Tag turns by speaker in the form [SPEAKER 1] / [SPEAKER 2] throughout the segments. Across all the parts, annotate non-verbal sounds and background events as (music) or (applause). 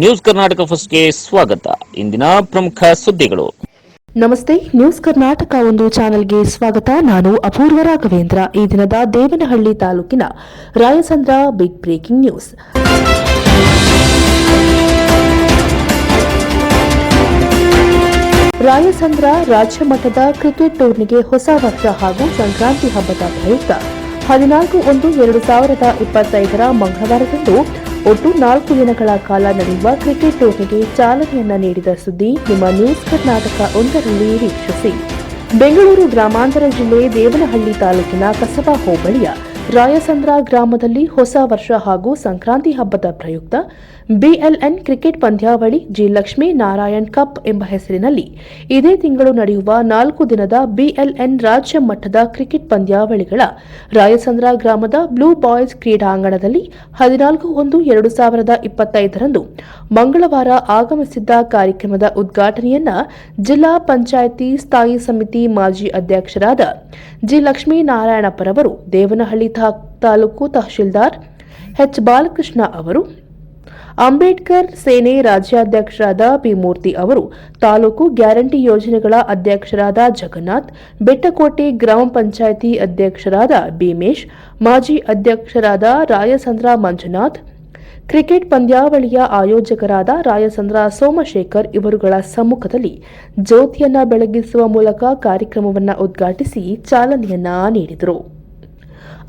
[SPEAKER 1] News Karnataka ಫಸ್ಟ್ಗೆ ಸ್ವಾಗತ. ಇಂದಿನ ಪ್ರಮುಖ ಸುದ್ದಿಗಳು.
[SPEAKER 2] ನಮಸ್ತೆ, ನ್ಯೂಸ್ ಕರ್ನಾಟಕ ಒಂದು ಚಾನೆಲ್ಗೆ ಸ್ವಾಗತ. ನಾನು ಅಪೂರ್ವ ರಾಘವೇಂದ್ರ. ಈ ದಿನದ ದೇವನಹಳ್ಳಿ ತಾಲೂಕಿನ Rayasandra big breaking news Rayasandra ರಾಜ್ಯ ಮಟ್ಟದ ಕ್ರಿಕೆಟ್ ಟೂರ್ನಿಗೆ ಹೊಸ ವರ್ಷ ಹಾಗೂ ಸಂಕ್ರಾಂತಿ ಹಬ್ಬದ ಪ್ರಯುಕ್ತ ಹದಿನಾಲ್ಕು ಒಂದು ಎರಡು ಸಾವಿರದ ಇಪ್ಪತ್ತೈದರ ಮಂಗಳವಾರದಂದು ಒಟ್ಟು ನಾಲ್ಕು ದಿನಗಳ ಕಾಲ ನಡೆಯುವ ಕ್ರಿಕೆಟ್ ಟೂರ್ನಿಗೆ ಚಾಲನೆಯನ್ನ ನೀಡಿದ ಸುದ್ದಿ ನಿಮ್ಮ ನ್ಯೂಸ್ ಕರ್ನಾಟಕ ಒಂದರಲ್ಲಿ ವೀಕ್ಷಿಸಿ. ಬೆಂಗಳೂರು ಗ್ರಾಮಾಂತರ ಜಿಲ್ಲೆ ದೇವನಹಳ್ಳಿ ತಾಲೂಕಿನ ಕಸಬಾ ಹೋಬಳಿಯ ರಾಯಸಂದ್ರ ಗ್ರಾಮದಲ್ಲಿ ಹೊಸ ವರ್ಷ ಹಾಗೂ ಸಂಕ್ರಾಂತಿ ಹಬ್ಬದ ಪ್ರಯುಕ್ತ ಬಿಎಲ್ಎನ್ ಕ್ರಿಕೆಟ್ ಪಂದ್ಯಾವಳಿ ಜಿ ಲಕ್ಷ್ಮೀ ನಾರಾಯಣ್ ಕಪ್ ಎಂಬ ಹೆಸರಿನಲ್ಲಿ ಇದೇ ತಿಂಗಳು ನಡೆಯುವ ನಾಲ್ಕು ದಿನದ ಬಿಎಲ್ಎನ್ ರಾಜ್ಯ ಮಟ್ಟದ ಕ್ರಿಕೆಟ್ ಪಂದ್ಯಾವಳಿಗಳ ರಾಯಸಂದ್ರ ಗ್ರಾಮದ ಬ್ಲೂ ಬಾಯ್ಸ್ ಕ್ರೀಡಾಂಗಣದಲ್ಲಿ ಹದಿನಾಲ್ಕು ಒಂದು ಎರಡು ಸಾವಿರದ ಇಪ್ಪತ್ತೈದರಂದು ಮಂಗಳವಾರ ಆಗಮಿಸಿದ್ದ ಕಾರ್ಯಕ್ರಮದ ಉದ್ಘಾಟನೆಯನ್ನ ಜಿಲ್ಲಾ ಪಂಚಾಯಿತಿ ಸ್ಥಾಯಿ ಸಮಿತಿ ಮಾಜಿ ಅಧ್ಯಕ್ಷರಾದ ಜಿ ಲಕ್ಷ್ಮೀನಾರಾಯಣಪ್ಪರವರು ದೇವನಹಳ್ಳಿ ತಾಲೂಕು ತಹಶೀಲ್ದಾರ್ ಎಚ್ ಬಾಲಕೃಷ್ಣ ಅವರು ಅಂಬೇಡ್ಕರ್ ಸೇನೆ ರಾಜ್ಯಾಧ್ಯಕ್ಷರಾದ ಪಿ ಮೂರ್ತಿ ಅವರು ತಾಲೂಕು ಗ್ಯಾರಂಟಿ ಯೋಜನೆಗಳ ಅಧ್ಯಕ್ಷರಾದ ಜಗನ್ನಾಥ್, ಬೆಟ್ಟಕೋಟೆ ಗ್ರಾಮ ಪಂಚಾಯಿತಿ ಅಧ್ಯಕ್ಷರಾದ ಭೀಮೇಶ್, ಮಾಜಿ ಅಧ್ಯಕ್ಷರಾದ ರಾಯಸಂದ್ರ ಮಂಜುನಾಥ್, ಕ್ರಿಕೆಟ್ ಪಂದ್ಯಾವಳಿಯ ಆಯೋಜಕರಾದ ರಾಯಸಂದ್ರ ಸೋಮಶೇಖರ್ ಇವರುಗಳ ಸಮ್ಮುಖದಲ್ಲಿ ಜ್ಯೋತಿಯನ್ನ ಬೆಳಗಿಸುವ ಮೂಲಕ ಕಾರ್ಯಕ್ರಮವನ್ನು ಉದ್ಘಾಟಿಸಿ ಚಾಲನೆಯನ್ನ ನೀಡಿದರು.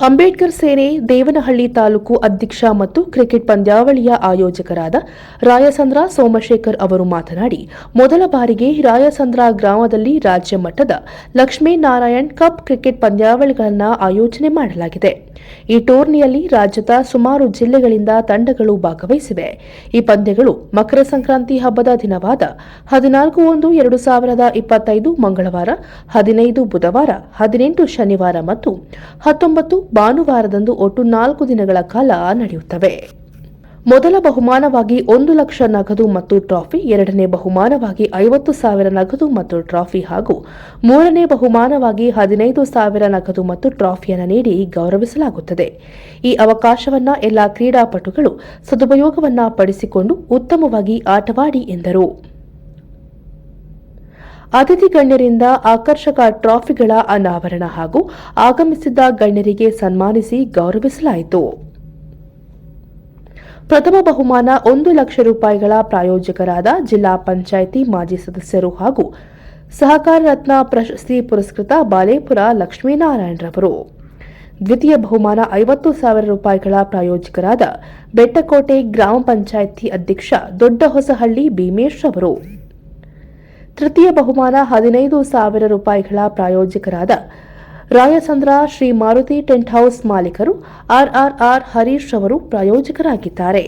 [SPEAKER 2] ಅಂಬೇಡ್ಕರ್ ಸೇನೆ ದೇವನಹಳ್ಳಿ ತಾಲೂಕು ಅಧ್ಯಕ್ಷ ಮತ್ತು ಕ್ರಿಕೆಟ್ ಪಂದ್ಯಾವಳಿಯ ಆಯೋಜಕರಾದ ರಾಯಸಂದ್ರ ಸೋಮಶೇಖರ್ ಅವರು ಮಾತನಾಡಿ, ಮೊದಲ ಬಾರಿಗೆ ರಾಯಸಂದ್ರ ಗ್ರಾಮದಲ್ಲಿ ರಾಜ್ಯ ಮಟ್ಟದ ಲಕ್ಷ್ಮೀನಾರಾಯಣ್ ಕಪ್ ಕ್ರಿಕೆಟ್ ಪಂದ್ಯಾವಳಿಗಳನ್ನು ಆಯೋಜನೆ ಮಾಡಲಾಗಿದೆ. ಈ ಟೂರ್ನಿಯಲ್ಲಿ ರಾಜ್ಯದ ಸುಮಾರು ಜಿಲ್ಲೆಗಳಿಂದ ತಂಡಗಳು ಭಾಗವಹಿಸಿವೆ. ಈ ಪಂದ್ಯಗಳು ಮಕರ ಸಂಕ್ರಾಂತಿ ಹಬ್ಬದ ದಿನವಾದ ಹದಿನಾಲ್ಕು ಒಂದು ಎರಡು ಸಾವಿರದ ಇಪ್ಪತ್ತೈದು ಮಂಗಳವಾರ, ಹದಿನೈದು ಬುಧವಾರ, ಹದಿನೆಂಟು ಶನಿವಾರ ಮತ್ತು ಹತ್ತೊಂಬತ್ತು ಭಾನುವಾರದಂದು ಒಟ್ಟು ನಾಲ್ಕು ದಿನಗಳ ಕಾಲ ನಡೆಯುತ್ತವೆ. ಮೊದಲ ಬಹುಮಾನವಾಗಿ ಒಂದು ಲಕ್ಷ ನಗದು ಮತ್ತು ಟ್ರಾಫಿ, ಎರಡನೇ ಬಹುಮಾನವಾಗಿ ಐವತ್ತು ಸಾವಿರ ನಗದು ಮತ್ತು ಟ್ರಾಫಿ ಹಾಗೂ ಮೂರನೇ ಬಹುಮಾನವಾಗಿ ಹದಿನೈದು ಸಾವಿರ ನಗದು ಮತ್ತು ಟ್ರಾಫಿಯನ್ನು ನೀಡಿ ಗೌರವಿಸಲಾಗುತ್ತದೆ. ಈ ಅವಕಾಶವನ್ನ ಎಲ್ಲಾ ಕ್ರೀಡಾಪಟುಗಳು ಸದುಪಯೋಗವನ್ನ ಪಡಿಸಿಕೊಂಡು ಉತ್ತಮವಾಗಿ ಆಟವಾಡಿ ಎಂದರು. ಅತಿಥಿ ಗಣ್ಯರಿಂದ ಆಕರ್ಷಕ ಟ್ರಾಫಿಗಳ ಅನಾವರಣ ಹಾಗೂ ಆಗಮಿಸಿದ್ದ ಗಣ್ಯರಿಗೆ ಸನ್ಮಾನಿಸಿ ಗೌರವಿಸಲಾಯಿತು. ಪ್ರಥಮ ಬಹುಮಾನ ಒಂದು ಲಕ್ಷ ರೂಪಾಯಿಗಳ ಪ್ರಾಯೋಜಕರಾದ ಜಿಲ್ಲಾ ಪಂಚಾಯಿತಿ ಮಾಜಿ ಸದಸ್ಯರು ಹಾಗೂ ಸಹಕಾರ ರತ್ನ ಪ್ರಶಸ್ತಿ ಪುರಸ್ಕೃತ ಬಾಲೇಪುರ ಲಕ್ಷ್ಮೀನಾರಾಯಣರವರು ದ್ವಿತೀಯ ಬಹುಮಾನ ಐವತ್ತು ಸಾವಿರ ರೂಪಾಯಿಗಳ ಪ್ರಾಯೋಜಕರಾದ ಬೆಟ್ಟಕೋಟೆ ಗ್ರಾಮ ಪಂಚಾಯಿತಿ ಅಧ್ಯಕ್ಷ ದೊಡ್ಡಹೊಸಹಳ್ಳಿ ಭೀಮೇಶ್ ಅವರು ತೃತೀಯ ಬಹುಮಾನ ಹದಿನೈದು ಸಾವಿರ ರೂಪಾಯಿಗಳ ಪ್ರಾಯೋಜಕರಾದ ರಾಯಸಂದ್ರ ಶ್ರೀ ಮಾರುತಿ ಟೆಂಟ್ ಹೌಸ್ ಮಾಲೀಕರು ಆರ್ಆರ್ಆರ್ ಹರೀಶ್ ಅವರು ಪ್ರಾಯೋಜಕರಾಗಿದ್ದಾರೆ.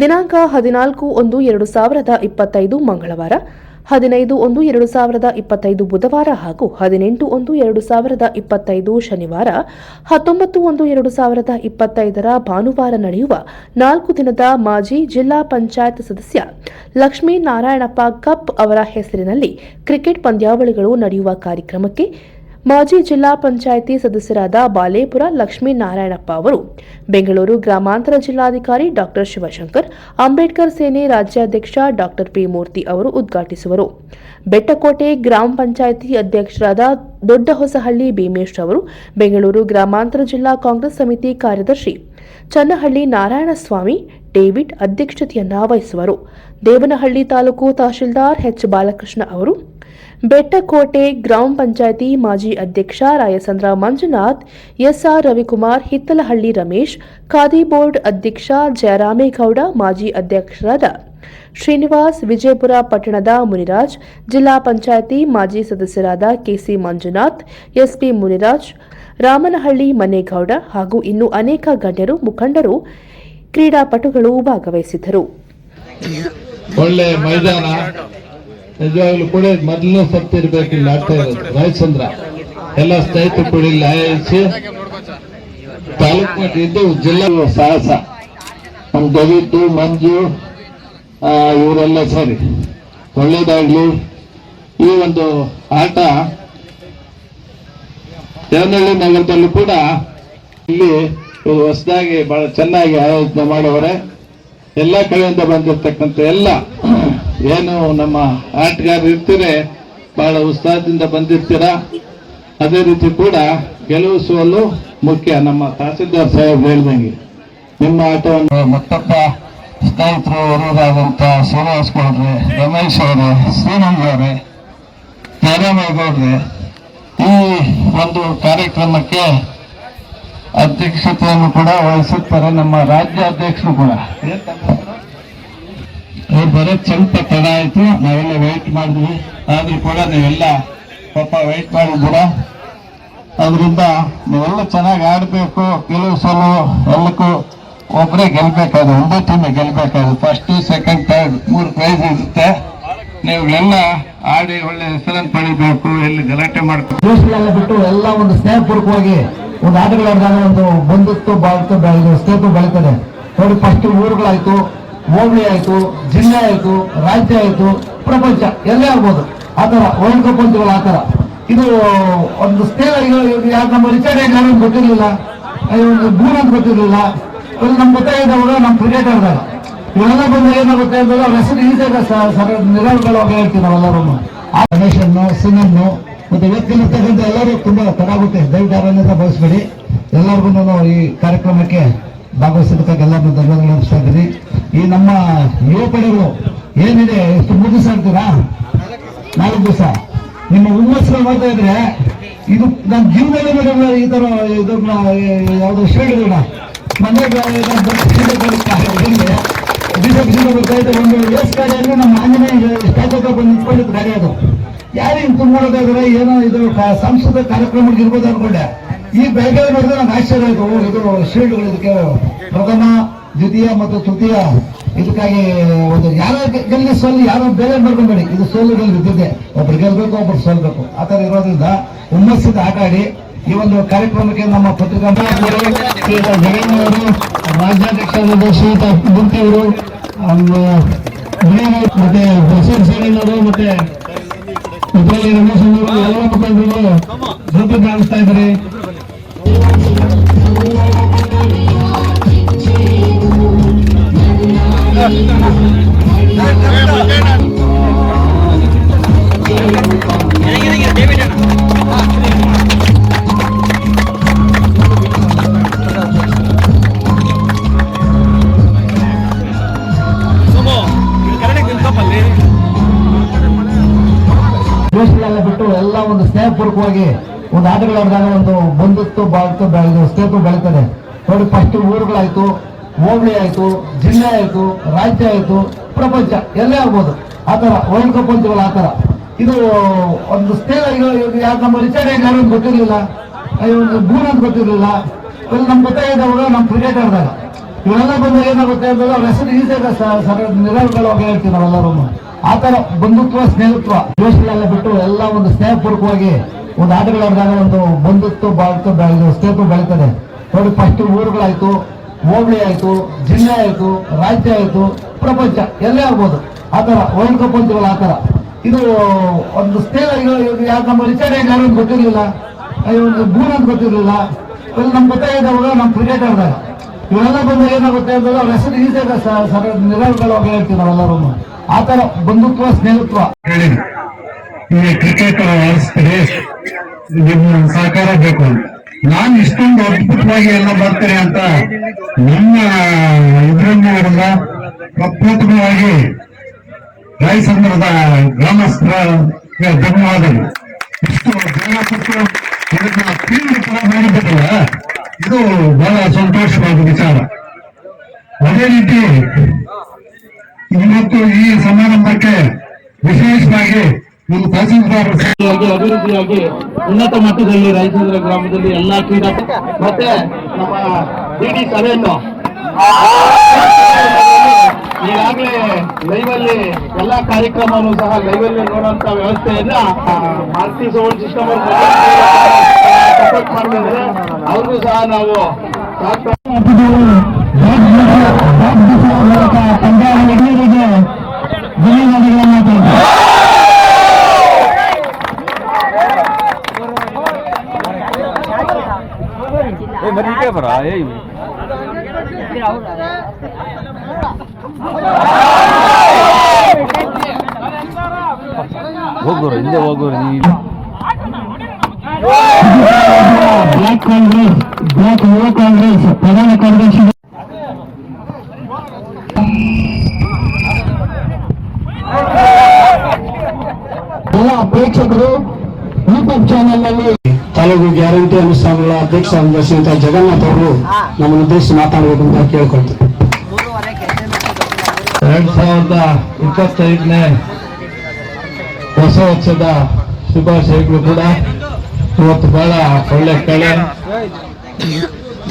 [SPEAKER 2] ದಿನಾಂಕ ಹದಿನಾಲ್ಕು ಒಂದು ಎರಡು ಸಾವಿರದ ಇಪ್ಪತ್ತೈದು ಮಂಗಳವಾರ ಹದಿನೈದು ಒಂದು ಎರಡು ಸಾವಿರದ ಇಪ್ಪತ್ತೈದು ಬುಧವಾರ ಹಾಗೂ ಹದಿನೆಂಟು ಒಂದು ಎರಡು ಸಾವಿರದ ಇಪ್ಪತ್ತೈದು ಶನಿವಾರ, ಹತ್ತೊಂಬತ್ತು ಒಂದು ಎರಡು ಸಾವಿರದ ಇಪ್ಪತ್ತೈದರ ಭಾನುವಾರ ನಡೆಯುವ ನಾಲ್ಕು ದಿನದ ಮಾಜಿ ಜಿಲ್ಲಾ ಪಂಚಾಯತ್ ಸದಸ್ಯ ಲಕ್ಷ್ಮೀ ನಾರಾಯಣಪ್ಪ ಕಪ್ ಅವರ ಹೆಸರಿನಲ್ಲಿ ಕ್ರಿಕೆಟ್ ಪಂದ್ಯಾವಳಿಗಳು ನಡೆಯುವ ಕಾರ್ಯಕ್ರಮಕ್ಕೆ ಮಾಜಿ ಜಿಲ್ಲಾ ಪಂಚಾಯಿತಿ ಸದಸ್ಯರಾದ ಬಾಲೇಪುರ ಲಕ್ಷ್ಮೀನಾರಾಯಣಪ್ಪ ಅವರು, ಬೆಂಗಳೂರು ಗ್ರಾಮಾಂತರ ಜಿಲ್ಲಾಧಿಕಾರಿ ಡಾಕ್ಟರ್ ಶಿವಶಂಕರ್, ಅಂಬೇಡ್ಕರ್ ಸೇನೆ ರಾಜ್ಯಾಧ್ಯಕ್ಷ ಡಾಕ್ಟರ್ ಪಿ ಮೂರ್ತಿ ಅವರು ಉದ್ಘಾಟಿಸುವರು. ಬೆಟ್ಟಕೋಟೆ ಗ್ರಾಮ ಪಂಚಾಯಿತಿ ಅಧ್ಯಕ್ಷರಾದ ದೊಡ್ಡ ಹೊಸಹಳ್ಳಿ ಭೀಮೇಶ್ ಅವರು, ಬೆಂಗಳೂರು ಗ್ರಾಮಾಂತರ ಜಿಲ್ಲಾ ಕಾಂಗ್ರೆಸ್ ಸಮಿತಿ ಕಾರ್ಯದರ್ಶಿ ಚನ್ನಹಳ್ಳಿ ನಾರಾಯಣಸ್ವಾಮಿ, ಡೇವಿಡ್ ಅಧ್ಯಕ್ಷತೆಯನ್ನ ವಹಿಸುವರು. ದೇವನಹಳ್ಳಿ ತಾಲೂಕು ತಹಶೀಲ್ದಾರ್ ಎಚ್ ಬಾಲಕೃಷ್ಣ ಅವರು ಬೆಟ್ಟಕೋಟೆ ಗ್ರಾಮ ಪಂಚಾಯಿತಿ ಮಾಜಿ ಅಧ್ಯಕ್ಷ ರಾಯಸಂದ್ರ ಮಂಜುನಾಥ್, ಎಸ್ಆರ್ ರವಿಕುಮಾರ್ ಹಿತ್ತಲಹಳ್ಳಿ ರಮೇಶ್, ಖಾದಿ ಬೋರ್ಡ್ ಅಧ್ಯಕ್ಷ ಜಯರಾಮೇಗೌಡ, ಮಾಜಿ ಅಧ್ಯಕ್ಷರಾದ ಶ್ರೀನಿವಾಸ್ ವಿಜಯಪುರ ಪಟ್ಟಣದ ಮುನಿರಾಜ್, ಜಿಲ್ಲಾ ಪಂಚಾಯಿತಿ ಮಾಜಿ ಸದಸ್ಯರಾದ ಕೆಸಿ ಮಂಜುನಾಥ್, ಎಸ್ಪಿ ಮುನಿರಾಜ್, ರಾಮನಹಳ್ಳಿ ಮನೇಗೌಡ ಹಾಗೂ ಇನ್ನು ಅನೇಕ ಗಣ್ಯರು, ಮುಖಂಡರು, ಕ್ರೀಡಾಪಟುಗಳು ಭಾಗವಹಿಸಿದ್ದರು.
[SPEAKER 3] ಒಳ್ಳೆ ಮೈದಾನ. ನಿಜವಾಗ್ಲೂ ಕೂಡ ಮೊದಲು ಮೊದಲನೇ ಸತ್ತಿರ್ಬೇಕು ಇಲ್ಲಿ ಆಗ್ತಾ ಇರೋದು. ರಾಯಚಂದ್ರ ಎಲ್ಲ ಸ್ನೇಹಿತರು ಕೂಡ ಇಲ್ಲಿ ಆಯೋಜಿಸಿ ತಾಲೂಕು ಮಟ್ಟ ಇದ್ದು ಜಿಲ್ಲಾ ಸಾಹಸ. ನಮ್ಮ ಗವಿತು ಮಂಜು ಆ, ಇವರೆಲ್ಲ ಸರಿ. ಒಳ್ಳೇದಾಗ್ಲಿ. ಈ ಒಂದು ಆಟ ದೇವನಹಳ್ಳಿ ನಗರದಲ್ಲೂ ಕೂಡ ಇಲ್ಲಿ ಹೊಸದಾಗಿ ಬಹಳ ಚೆನ್ನಾಗಿ ಆಯೋಜನೆ ಮಾಡವರೆ ಎಲ್ಲ ಕಡೆಯಿಂದ ಬಂದಿರತಕ್ಕಂಥ ಎಲ್ಲ ಏನು ನಮ್ಮ ಆಟಗಾರರು ಇರ್ತೀರಿ ಬಹಳ ಉತ್ಸಾಹದಿಂದ ಬಂದಿರ್ತೀರಾ? ಅದೇ ರೀತಿ ಕೂಡ ಗೆಲುವು ಸೋಲು ಮುಖ್ಯ ನಮ್ಮ ತಹಸೀಲ್ದಾರ್ ಸಾಹೇಬ್ ಹೇಳ್ದಂಗೆ. ನಿಮ್ಮ ಆಟವನ್ನು ಮತ್ತೊಬ್ಬ ಸ್ನೇಹಿತರು ವರದಾದಂಥ ಶ್ರೀನಿವಾಸ್ ಗೌಡ್ರೆ ರಮೇಶ್ ಅವರೇ ಶ್ರೀನಂದ್ ಅವರೇ ಗೌಡ್ರೆ ಈ ಒಂದು ಕಾರ್ಯಕ್ರಮಕ್ಕೆ ಅಧ್ಯಕ್ಷತೆಯನ್ನು ಕೂಡ ವಹಿಸುತ್ತಾರೆ ನಮ್ಮ ರಾಜ್ಯ ಅಧ್ಯಕ್ಷರು ಕೂಡ ಅವ್ರು ಬರೋದು ಸ್ವಲ್ಪ ತಡ ಆಯ್ತು. ನಾವೆಲ್ಲ ವೆಯ್ಟ್ ಮಾಡಿದ್ವಿ. ಆದ್ರೂ ಕೂಡ ನೀವೆಲ್ಲ ಪಾಪ ವೆಯ್ಟ್ ಮಾಡಿದ್ದೀರಾ? ಅದರಿಂದ ನೀವೆಲ್ಲ ಚೆನ್ನಾಗಿ ಆಡಬೇಕು. ಕೆಲವು ಸಲ ಎಲ್ಲಕ್ಕೂ ಒಬ್ಬರೇ ಗೆಲ್ಬೇಕಾದ್ರೆ ಒಂದೇ ಟೀಮೇ ಗೆಲ್ಬೇಕಾದ್ರೆ ಫಸ್ಟ್ ಸೆಕೆಂಡ್ ಥರ್ಡ್ ಮೂರು ಪ್ರೈಸ್ ಇರುತ್ತೆ. ನೀವುಗಳೆಲ್ಲ ಆಡಿ ಒಳ್ಳೆ ಹೆಸರನ್ನು ಪಡಿಬೇಕು. ಎಲ್ಲಿ ಗಲಾಟೆ
[SPEAKER 4] ದೇಶಗಳೆಲ್ಲ ಬಿಟ್ಟು ಎಲ್ಲ ಒಂದು ಸ್ನೇಹಪೂರ್ವಕವಾಗಿ ಒಂದು ಆಟಗಳಾಡಿದಾಗ ಒಂದು ಬಂಧುತ್ವ ಬಾಳ್ತು ಬೆಳೆದು ಸ್ನೇಹ ಬೆಳೀತದೆ. ನೋಡಿ ಫಸ್ಟ್ ಊರುಗಳಾಯ್ತು ಹೋಬಳಿ ಆಯಿತು ಜಿಲ್ಲೆ ಆಯಿತು ರಾಜ್ಯ ಆಯಿತು, ಪ್ರಪಂಚ, ಎಲ್ಲೇ ಆಗ್ಬೋದು. ಆ ಥರ ವರ್ಲ್ಡ್ ಕಪ್ ಅಂತೀವಲ್ಲ ಆ ಥರ. ಇದು ಒಂದು ಸ್ನೇಹ ಯಾರು ನಮ್ಮ ರಿಚರ್ಡ್ ಯಾರು ಗೊತ್ತಿರಲಿಲ್ಲ. ಒಂದು ಭೂಮಿ ಅಂತ ಗೊತ್ತಿರಲಿಲ್ಲ. ಇವಾಗ ನಮ್ಗೆ ಗೊತ್ತಾಗಿದ್ದವಾಗ ನಮ್ಮ ಆಡಿದಾಗ. ಇವೆಲ್ಲ ಬಂದಾಗ ಏನಾಗುತ್ತೆ ಅಂದ್ರೆ ಅವ್ರ ಹೆಸರು ಈಸಿಯಾಗ ಅವಾಗ ಹೇಳ್ತೀವಿ ನಾವೆಲ್ಲರೂ. ಆ ಗಣೇಶನ್ನು ಸಿಂಗನ್ನು ಮತ್ತೆ ಇವತ್ತಿರ್ತಕ್ಕಂಥ ಎಲ್ಲರೂ ತುಂಬಾ ತಡಾಗುತ್ತೆ. ದಯವಿಟ್ಟು ಯಾರನ್ನೆಲ್ಲ ಬಳಸ್ಬೇಡಿ ಎಲ್ಲರಿಗೂ ಈ ಕಾರ್ಯಕ್ರಮಕ್ಕೆ ಭಾಗವಹಿಸಿದ್ದಕ್ಕಾಗಿ ಎಲ್ಲರನ್ನು ಧನ್ಯವಾದಗಳು ನಡೆಸ್ತಾ ಇದ್ದೀನಿ. ನಮ್ಮ ಯುವಕರು ಏನಿದೆ ಎಷ್ಟು ಮೂರು ದಿವಸ ಆಗ್ತೀರಾ ನಾಲ್ಕು ದಿವಸ. ನಿಮ್ಮ ಹುಮ್ಮಸ್ಸು ಮಾಡ್ತಾ ಇದ್ರೆ ಇದು ನನ್ನ ಜೀವನದಲ್ಲಿ ನೋಡಿಲ್ಲ ಈ ತರ ಇದನ್ನ, ಯಾವ್ದು ಬಿಜೆಪಿ ಬರ್ತಾ ಇದ್ದೆ ಒಂದು ನಮ್ಮ ಆಂಜನೇಯ ಸ್ಟ್ಯಾಚು ಬಂದು ನಿಂತ್ಕೊಂಡಿದ್ದು ಗಾಡಿ ಅದು. ಯಾರು ಹಿಂಗ್ ಏನೋ ಇದು ಸಾಂಸ್ಕೃತಿಕ ಕಾರ್ಯಕ್ರಮಗಳಿಗೆ ಇರ್ಬೋದು ಅನ್ಕೊಂಡೆ. ಈ ಬೆಳಗ್ಗೆ ನೋಡಿದ್ರೆ ನಂಗೆ ಆಶ್ಚರ್ಯ ಆಯ್ತು. ಇದು ಶೀಲ್ಡ್ಗಳು ಇದಕ್ಕೆ ಪ್ರಥಮ, ದ್ವಿತೀಯ ಮತ್ತು ತೃತೀಯ. ಇದಕ್ಕಾಗಿ ಒಂದು ಯಾರೋ ಗೆಲ್ಲಿಗೆ ಸೋಲು ಯಾರೋ ಬೇರೆ ಬರ್ಕೊಂಬೇಡಿ. ಇದು ಸೋಲು ಗೆಲ್ಲಿ ಬಿದ್ದಿದೆ ಒಬ್ರು ಗೆಲ್ಬೇಕು ಒಬ್ರು ಸೋಲ್ಬೇಕು. ಆ ಥರ ಇರೋದ್ರಿಂದ ಹುಮ್ಮಸ್ಸಿದ ಆಟ ಆಡಿ ಈ ಒಂದು ಕಾರ್ಯಕ್ರಮಕ್ಕೆ ನಮ್ಮ ಪತ್ರಿಕಾ ಜಗನ್ನವರು ರಾಜ್ಯಾಧ್ಯಕ್ಷರಾದ ಶ್ರೀತ ಗುಂತಿಯವರು ಮತ್ತೆ ಬಸವ ಸೇನವರು ಮತ್ತೆ ಇದರಲ್ಲಿ ರಮೇಶ್ ಅವರು ಎಲ್ಲ ಮುಖಂಡರು ಸ್ವಲ್ಪ ಕಾಣಿಸ್ತಾ ಇದ್ದಾರೆ. ದೇಶಗಳೆಲ್ಲ ಬಿಟ್ಟು ಎಲ್ಲ ಒಂದು ಸ್ನೇಹಪೂರ್ವಕವಾಗಿ ಒಂದು ಆಟಗಳಾಡಿದಾಗ ಒಂದು ಬಂಧುತ್ವ ಬಾಳ್ತು, ಬೆಳೆದು ಸ್ನೇಹಿತ ಬೆಳೀತದೆ. ನೋಡಿ ಫಸ್ಟ್ ಊರುಗಳಾಯ್ತು. ಹೋಬಳಿ ಆಯಿತು, ಜಿಲ್ಲೆ ಆಯಿತು, ರಾಜ್ಯ ಆಯಿತು, ಪ್ರಪಂಚ, ಎಲ್ಲೇ ಆಗ್ಬೋದು. ಆ ಥರ ವರ್ಲ್ಡ್ ಕಪ್ ಅಂತೀವಲ್ಲ ಆ ಥರ. ಇದು ಒಂದು ಈಗ ಯಾರು ನಮ್ಮ ರಿಚರ್ಡ್ ಯಾರು ಗೊತ್ತಿರಲಿಲ್ಲ. ಒಂದು ಗೂನ್ ಅಂತ ಗೊತ್ತಿರಲಿಲ್ಲ. ಎಲ್ಲ ನಮ್ಗೆ ಗೊತ್ತಾಗಿದ್ದವಾಗ ನಮ್ಮ ಕ್ರಿಕೆಟ್ ಆಡಿದಾಗ. ಇವೆಲ್ಲ ಬಂದಾಗ ಏನಾಗುತ್ತೆ ಅಂದ್ರೆ ಅವ್ರ ಹೆಸರು ಈಸಿಯಾಗ ಸರ್ ನಿರರ್ಗಳವಾಗಿ ಹೇಳ್ತೀವಿ ನಾವೆಲ್ಲರೂ ಆ ಥರ ಬಂಧುತ್ವ, ಸ್ನೇಹಿತ್ವ. ದೇಶಗಳೆಲ್ಲ ಬಿಟ್ಟು ಎಲ್ಲ ಒಂದು ಸ್ನೇಹಪೂರ್ವಕವಾಗಿ ಒಂದು ಆಟಗಳಾಡಿದಾಗ ಒಂದು ಬಂಧುತ್ವ ಬಾಳ್ತು ಬೆಳೆದು ಸ್ನೇಹ ಬೆಳೀತದೆ. ನೋಡಿ ಫಸ್ಟ್ ಊರುಗಳಾಯ್ತು ಹೋಬಳಿ ಆಯಿತು, ಜಿಲ್ಲೆ ಆಯಿತು, ರಾಜ್ಯ ಆಯಿತು, ಪ್ರಪಂಚ, ಎಲ್ಲೇ ಆಗ್ಬೋದು. ಆ ಥರ, ವರ್ಲ್ಡ್ ಕಪ್ ಅಂತೀವಲ್ಲ, ಆ ಥರ. ಇದು ಒಂದು ಇರೋದು ಯಾರು ನಮ್ಮ ರಿಚರ್ಡ್ ಯಾರು ಅಂತ ಗೊತ್ತಿರಲಿಲ್ಲ. ಗೂನ್ ಅಂತ ಗೊತ್ತಿರಲಿಲ್ಲ. ಇವಾಗ ನಮ್ಗೆ ಗೊತ್ತಾಗಿದ್ದವಾಗ ನಮ್ಮ ಕ್ರಿಕೆಟ್ ಆಡಿದಾಗ. ಇವೆಲ್ಲ ಬಂದಾಗ ಏನಾಗುತ್ತೆ ಅಂದ್ರೆ ಅವ್ರ ಹೆಸರು ಈಸಿ ಸರ್ ನಿರಗಳಾಗಿ ಹೇಳ್ತೀವಿ ನಾವೆಲ್ಲರೂ ಆ ಥರ ಬಂಧುತ್ವ, ಸ್ನೇಹಿತ್ವ.
[SPEAKER 3] ಹೇಳಿ. ಕ್ರಿಕೆಟ್ ನಿಮ್ಮ ಸಹಕಾರ ಬೇಕು ಅಂತ. ನಾನು ಇಷ್ಟೊಂದು ಅದ್ಭುತವಾಗಿ ಎಲ್ಲ ಬರ್ತೀನಿ ಅಂತ ನಿಮ್ಮ ಇದ್ರನ್ನ ಅವರನ್ನ ಪ್ರಪ್ರಥಮವಾಗಿ ರಾಯಸಂದ್ರದ ಗ್ರಾಮಸ್ಥರ ಧನ್ಯವಾದಗಳು ಇಷ್ಟು ಜನ ಇದು ಬಹಳ ಸಂತೋಷವಾದ ವಿಚಾರ. ಅದೇ ರೀತಿ ಇವತ್ತು ಈ ಸಮಾರಂಭಕ್ಕೆ ವಿಶೇಷವಾಗಿ ಸಭೆಯಾಗಿ ಅಭಿವೃದ್ಧಿಯಾಗಿ ಉನ್ನತ ಮಟ್ಟದಲ್ಲಿ ರಾಯಚಂದ್ರ ಗ್ರಾಮದಲ್ಲಿ ಎಲ್ಲಾ ಕ್ರೀಡಾ ಮತ್ತೆ ನಮ್ಮ ಡಿಡಿ ಸಭೆಯನ್ನು ಈಗಾಗಲೇ ಲೈವ್ ಅಲ್ಲಿ ಎಲ್ಲಾ ಕಾರ್ಯಕ್ರಮವನ್ನು ಸಹ ಲೈವ್ ಅಲ್ಲಿ ನೋಡುವಂತ ವ್ಯವಸ್ಥೆಯನ್ನ ಮಾರುತಿ ಸೌಂಡ್ ಸಿಸ್ಟಮ್ ಸಪೋರ್ಟ್ ಮಾಡಿದ್ರೆ ಅವ್ರಿಗೂ ಸಹ ನಾವು ಪಂದ್ಯಾವಳಿಗಳಿಗೆ ಧನ್ಯವಾದಗಳನ್ನು
[SPEAKER 5] Eh, mari ka para. Eh. ಹೋಗೋರು ಹಿಂದೆ ಹೋಗೋರು ನೀವು
[SPEAKER 4] ಬ್ಲಾಕ್ ಕಾಂಗ್ರೆಸ್ ಬ್ಲಾಕ್ ಯುವ ಕಾಂಗ್ರೆಸ್ ಪ್ರಧಾನ ಕಾರ್ಯದರ್ಶಿ ಎಲ್ಲ ಪ್ರೇಕ್ಷಕರು ಯೂಟ್ಯೂಬ್ ಚಾನೆಲ್ನಲ್ಲಿ ತಾಲೂಕು ಗ್ಯಾರಂಟಿ ಅನುಷ್ಠಾನಗಳ ಅಧ್ಯಕ್ಷ ಶ್ರೀಯುತ ಜಗನ್ನಾಥ್ ಅವರು ನಮ್ಮನ್ನು ಉದ್ದೇಶಿಸಿ ಮಾತಾಡಬೇಕು ಅಂತ ಕೇಳ್ಕೊಳ್ತೀವಿ
[SPEAKER 3] ಎರಡ್ ಸಾವಿರದ ಇಪ್ಪತ್ತೈದನೇ ಹೊಸ ವರ್ಷದ ಶುಭಾಶಯಗಳು ಕೂಡ ಇವತ್ತು ಬಹಳ ಒಳ್ಳೆ ಕಳೆ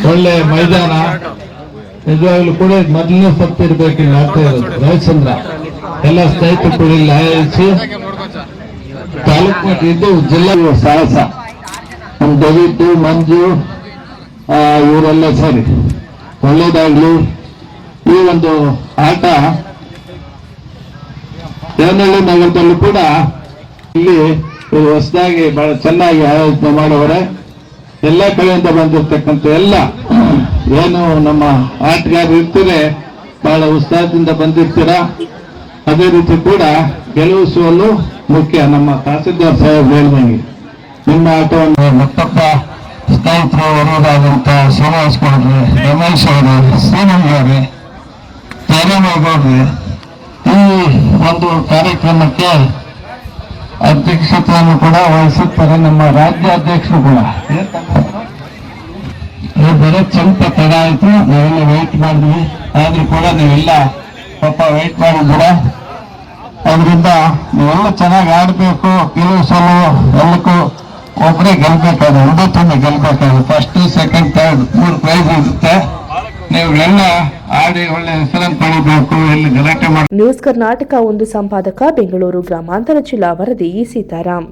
[SPEAKER 3] ಒಳ್ಳೆ ಮೈದಾನ. ನಿಜವಾಗ್ಲೂ ಕೂಡ ಮೊದಲನೇ ಸತ್ತಿರ್ಬೇಕು ಆಗ್ತಾ ಇರೋದು ರವಿಚಂದ್ರ ಎಲ್ಲ ಸ್ನೇಹಿತರು ಕೂಡ ಇಲ್ಲಿ ಆಯೋಜಿಸಿ ತಾಲೂಕು ಮಟ್ಟ ಇದು ಜಿಲ್ಲಾ ಸಾಹಸ. ನಮ್ಮ ಡೇವಿಡ್ ಮಂಜು ಇವರೆಲ್ಲ ಸರಿ ಒಳ್ಳೇದಾಗ್ಲಿ. ಈ ಒಂದು ಆಟ ದೇವನಹಳ್ಳಿ ನಗರದಲ್ಲೂ ಕೂಡ ಇಲ್ಲಿ ಹೊಸದಾಗಿ ಬಹಳ ಚೆನ್ನಾಗಿ ಆಯೋಜನೆ ಮಾಡೋರೆ ಎಲ್ಲ ಕಡೆಯಿಂದ ಬಂದಿರ್ತಕ್ಕಂಥ ಎಲ್ಲ (clears throat) ಏನು ನಮ್ಮ ಆಟಗಾರರು ಇರ್ತೀರಿ, ಬಹಳ ಉತ್ಸಾಹದಿಂದ ಬಂದಿರ್ತೀರಾ. ಅದೇ ರೀತಿ ಕೂಡ ಗೆಲುವು ಸೋಲು ಮುಖ್ಯ ನಮ್ಮ ತಹಸೀಲ್ದಾರ್ ಸಾಹೇಬ್ ಹೇಳಿದಂಗೆ. ನಿಮ್ಮ ಆಟವನ್ನು ಮತ್ತೊಬ್ಬ ಸ್ನೇಹಿತರು ವರೋದಾದಂತ ಶ್ರೀನಿವಾಸ್ ಗೌಡ್ರಿ, ರಮೇಶ್ ಅವರು ಸೋನಲ್ ಅವರೇ ಜಯರಾಮೇಗೌಡ್ರಿ ಈ ಒಂದು ಕಾರ್ಯಕ್ರಮಕ್ಕೆ ಅಧ್ಯಕ್ಷತೆಯನ್ನು ಕೂಡ ವಹಿಸುತ್ತಾರೆ ನಮ್ಮ ರಾಜ್ಯಾಧ್ಯಕ್ಷರು ಕೂಡ. ಇದು ಬರೋದು ಸ್ವಲ್ಪ ತಡ ಆಯ್ತು. ನಾವೆಲ್ಲ ವೆಯ್ಟ್ ಮಾಡಿದ್ವಿ. ಆದ್ರೂ ಕೂಡ ನೀವೆಲ್ಲ ಪಾಪ ವೆಯ್ಟ್ ಮಾಡಿದ್ದೀರ ಅದರಿಂದ ನೀವೆಲ್ಲ ಚೆನ್ನಾಗಿ ಆಡಬೇಕು ಕೆಲವು ಸಲ ಎಲ್ಲಕ್ಕೂ ಒಬ್ಬರೇ ಗೆಲ್ಬೇಕಾದ್ರೆ ಒಂಬತ್ತೊಂದು ಗೆಲ್ಬೇಕಾದ್ರೆ ಫಸ್ಟ್ ಸೆಕೆಂಡ್ ಥರ್ಡ್ ಮೂರು ಪ್ರೈಸ್ ಇರುತ್ತೆ. ಆಡಿ ಒಳ್ಳೆ ಹೆಸರನ್ನು ಪಡಿಬೇಕು ಎಲ್ಲಿ ಗಲಾಟೆ ಮಾಡಿ
[SPEAKER 2] ನ್ಯೂಸ್ ಕರ್ನಾಟಕ ಒಂದು ಸಂಪಾದಕ ಬೆಂಗಳೂರು ಗ್ರಾಮಾಂತರ ಜಿಲ್ಲಾ ವರದಿ ಸೀತಾರಾಮ್.